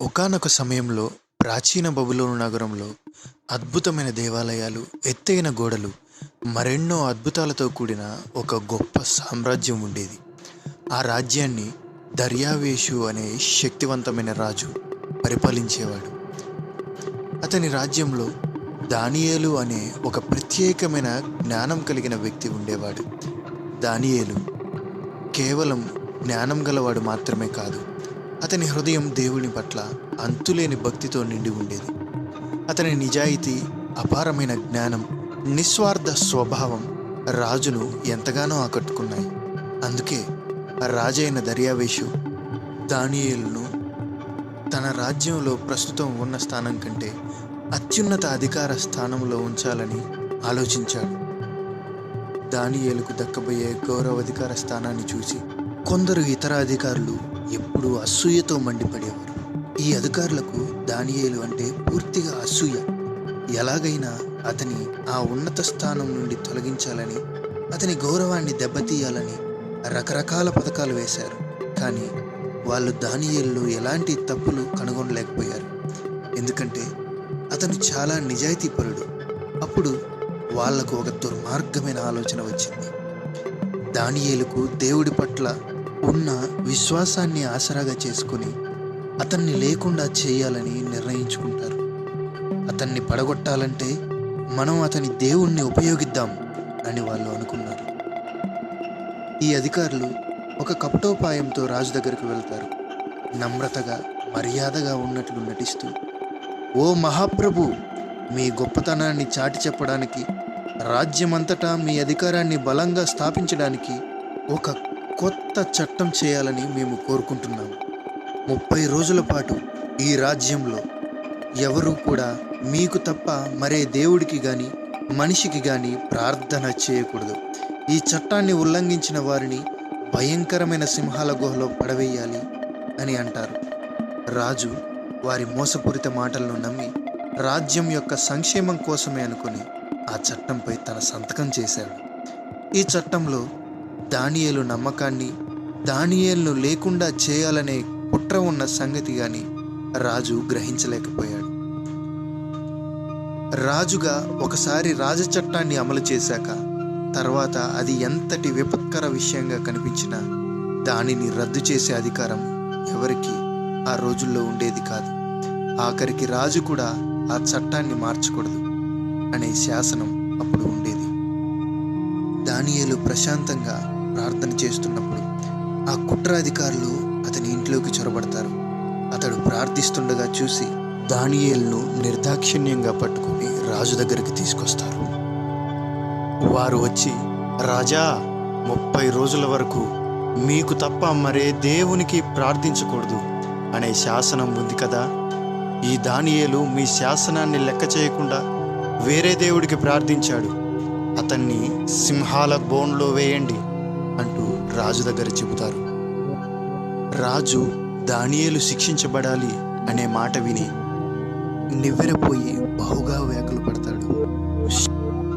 ఒకానొక సమయంలో ప్రాచీన బబులోను నగరంలో అద్భుతమైన దేవాలయాలు ఎత్తైన గోడలు మరెన్నో అద్భుతాలతో కూడిన ఒక గొప్ప సామ్రాజ్యం ఉండేది. ఆ రాజ్యాన్ని దర్యావేషు అనే శక్తివంతమైన రాజు పరిపాలించేవాడు. అతని రాజ్యంలో దానియేలు అనే ఒక ప్రత్యేకమైన జ్ఞానం కలిగిన వ్యక్తి ఉండేవాడు. దానియేలు కేవలం జ్ఞానం గలవాడు మాత్రమే కాదు అతని హృదయం దేవుని పట్ల అంతులేని భక్తితో నిండి ఉండేది. అతని నిజాయితీ అపారమైన జ్ఞానం నిస్వార్థ స్వభావం రాజును ఎంతగానో ఆకట్టుకున్నాయి. అందుకే రాజైన దర్యావేషు దానియేలును తన రాజ్యంలో ప్రస్తుతం ఉన్న స్థానం కంటే అత్యున్నత అధికార స్థానంలో ఉంచాలని ఆలోచించాడు. దానియేలుకు దక్కబోయే గౌరవాధికార స్థానాన్ని చూసి కొందరు ఇతర అధికారులు ఎప్పుడూ అసూయతో మండిపడేవారు. ఈ అధికారులకు దానియేలు అంటే పూర్తిగా అసూయ. ఎలాగైనా అతని ఆ ఉన్నత స్థానం నుండి తొలగించాలని అతని గౌరవాన్ని దెబ్బతీయాలని రకరకాల పథకాలు వేశారు. కానీ వాళ్ళు దానియేల్లో ఎలాంటి తప్పులు కనుగొనలేకపోయారు. ఎందుకంటే అతను చాలా నిజాయితీపరుడు. అప్పుడు వాళ్ళకు ఒక దుర్మార్గమైన ఆలోచన వచ్చింది. దానియేలుకు దేవుడి పట్ల ఉన్న విశ్వాసాన్ని ఆసరాగా చేసుకొని అతన్ని లేకుండా చేయాలని నిర్ణయించుకుంటారు. అతన్ని పడగొట్టాలంటే మనం అతని దేవుణ్ణి ఉపయోగిద్దాం అని వాళ్ళు అనుకున్నారు. ఈ అధికారులు ఒక కపటోపాయంతో రాజు దగ్గరికి వెళ్తారు. నమ్రతగా మర్యాదగా ఉన్నట్లు నటిస్తూ ఓ మహాప్రభు మీ గొప్పతనాన్ని చాటి చెప్పడానికి రాజ్యమంతటా మీ అధికారాన్ని బలంగా స్థాపించడానికి ఒక కొత్త చట్టం చేయాలని మేము కోరుకుంటున్నాము. ముప్పై రోజుల పాటు ఈ రాజ్యంలో ఎవరూ కూడా మీకు తప్ప మరే దేవుడికి కానీ మనిషికి కానీ ప్రార్థన చేయకూడదు. ఈ చట్టాన్ని ఉల్లంఘించిన వారిని భయంకరమైన సింహాల గుహలో పడవేయాలి అని అంటారు. రాజు వారి మోసపూరిత మాటలను నమ్మి రాజ్యం యొక్క సంక్షేమం కోసమే అనుకుని ఆ చట్టంపై తన సంతకం చేశాడు. ఈ చట్టంలో దానియేలు నమ్మకాన్ని దానియేలును లేకుండా చేయాలనే కుట్ర ఉన్న సంగతి గాని రాజు గ్రహించలేకపోయాడు. రాజుగా ఒకసారి రాజచట్టాన్ని అమలు చేశాక తర్వాత అది ఎంతటి విపత్కర విషయంగా కనిపించినా దానిని రద్దు చేసే అధికారం ఎవరికి ఆ రోజుల్లో ఉండేది కాదు. ఆఖరికి రాజు కూడా ఆ చట్టాన్ని మార్చకూడదు అనే శాసనం అప్పుడు ఉండేది. దానియేలు ప్రశాంతంగా ప్రార్థన చేస్తున్నప్పుడు ఆ కుట్ర అధికారులు అతని ఇంట్లోకి చొరబడతారు. అతడు ప్రార్థిస్తుండగా చూసి దానియేల్ను నిర్దాక్షిణ్యంగా పట్టుకుని రాజు దగ్గరికి తీసుకొస్తారు. వారు వచ్చి రాజా ముప్పై రోజుల వరకు మీకు తప్ప మరే దేవునికి ప్రార్థించకూడదు అనే శాసనం ఉంది కదా. ఈ దానియేలు మీ శాసనాన్ని లెక్క చేయకుండా వేరే దేవుడికి ప్రార్థించాడు. అతన్ని సింహాల బోన్లో వేయండి. అంటూ రాజు దగ్గర చెబుతారు. రాజు దానియేలు శిక్షించబడాలి అనే మాట విని నివ్వెరపోయి బహుగా వేకలు పడతాడు.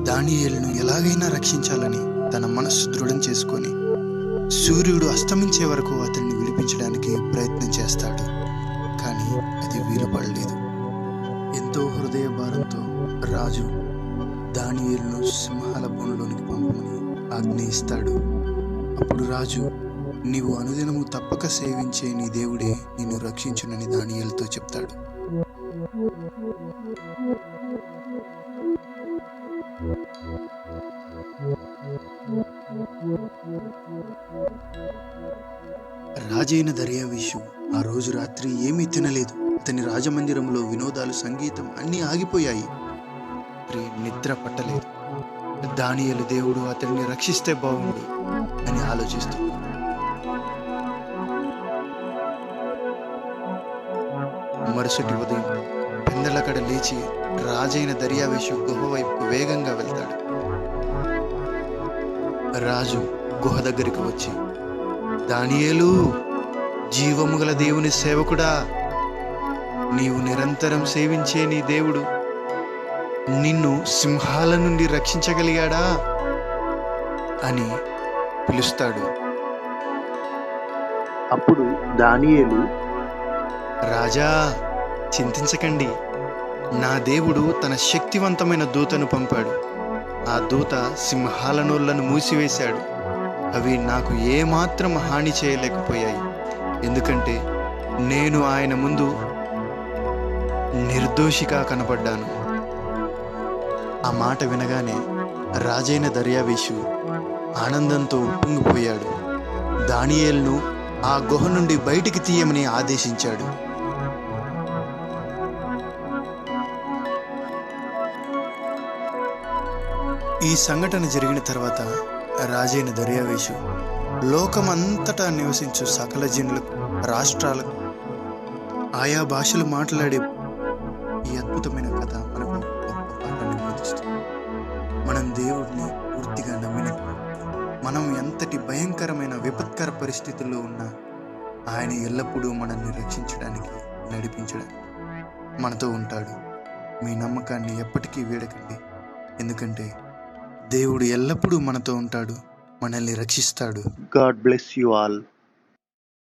దానియేలును ఎలాగైనా రక్షించాలని తన మనస్సు దృఢం చేసుకొని సూర్యుడు అస్తమించే వరకు అతన్ని విడిపించడానికి ప్రయత్నం చేస్తాడు. కానీ అది వీలుపడలేదు. ఎంతో హృదయ భారంతో రాజు దానియేలును సింహాల బోనులోనికి పంపమని ఆజ్ఞయిస్తాడు. అప్పుడు రాజు నీవు అనుదినము తప్పక సేవించే నీ దేవుడే నిన్ను రక్షించునని దానియలతో చెప్తాడు. రాజైన దర్యావేషు ఆ రోజు రాత్రి ఏమీ తినలేదు. అతని రాజమందిరంలో వినోదాలు సంగీతం అన్నీ ఆగిపోయాయి. నిద్ర పట్టలేదు. దానియలు దేవుడు అతడిని రక్షిస్తే బాగుండు అని ఆలోచిస్తున్నాడు మరుసటి ఉదయం పెందలకడ లేచి రాజైన దర్యావేషు గుహ వైపుకు వేగంగా వెళ్తాడు. రాజు గుహ దగ్గరికి వచ్చి దానియేలు జీవము గల దేవుని సేవకుడా నీవు నిరంతరం సేవించే నీ దేవుడు. నిన్ను సింహాల నుండి రక్షించగలిగాడా? అని పిలుస్తాడు. అప్పుడు దానియేలు రాజా చింతించకండి. నా దేవుడు తన శక్తివంతమైన దూతను పంపాడు. ఆ దూత సింహాల నోళ్ళను మూసివేశాడు. అవి నాకు ఏమాత్రం హాని చేయలేకపోయాయి. ఎందుకంటే నేను ఆయన ముందు నిర్దోషిగా కనపడ్డాను ఆ మాట వినగానే రాజైన దర్యావేషు ఆనందంతో ఉప్పొంగిపోయాడు. దానియేల్ను ఆ గుహ నుండి బయటికి తీయమని ఆదేశించాడు. ఈ సంఘటన జరిగిన తర్వాత రాజైన దర్యావేషు లోకమంతటా నివసించు సకల జనులకు రాష్ట్రాలకు ఆయా భాషలు మాట్లాడే ఈ అద్భుతమైన భయంకరమైన విపత్కర పరిస్థితుల్లో ఉన్నా ఆయన ఎల్లప్పుడూ మనల్ని రక్షించడానికి నడిపించడానికి మనతో ఉంటాడు. మీ నమ్మకాన్ని ఎప్పటికీ వీడకండి. ఎందుకంటే దేవుడు ఎల్లప్పుడూ మనతో ఉంటాడు మనల్ని రక్షిస్తాడు. God bless you all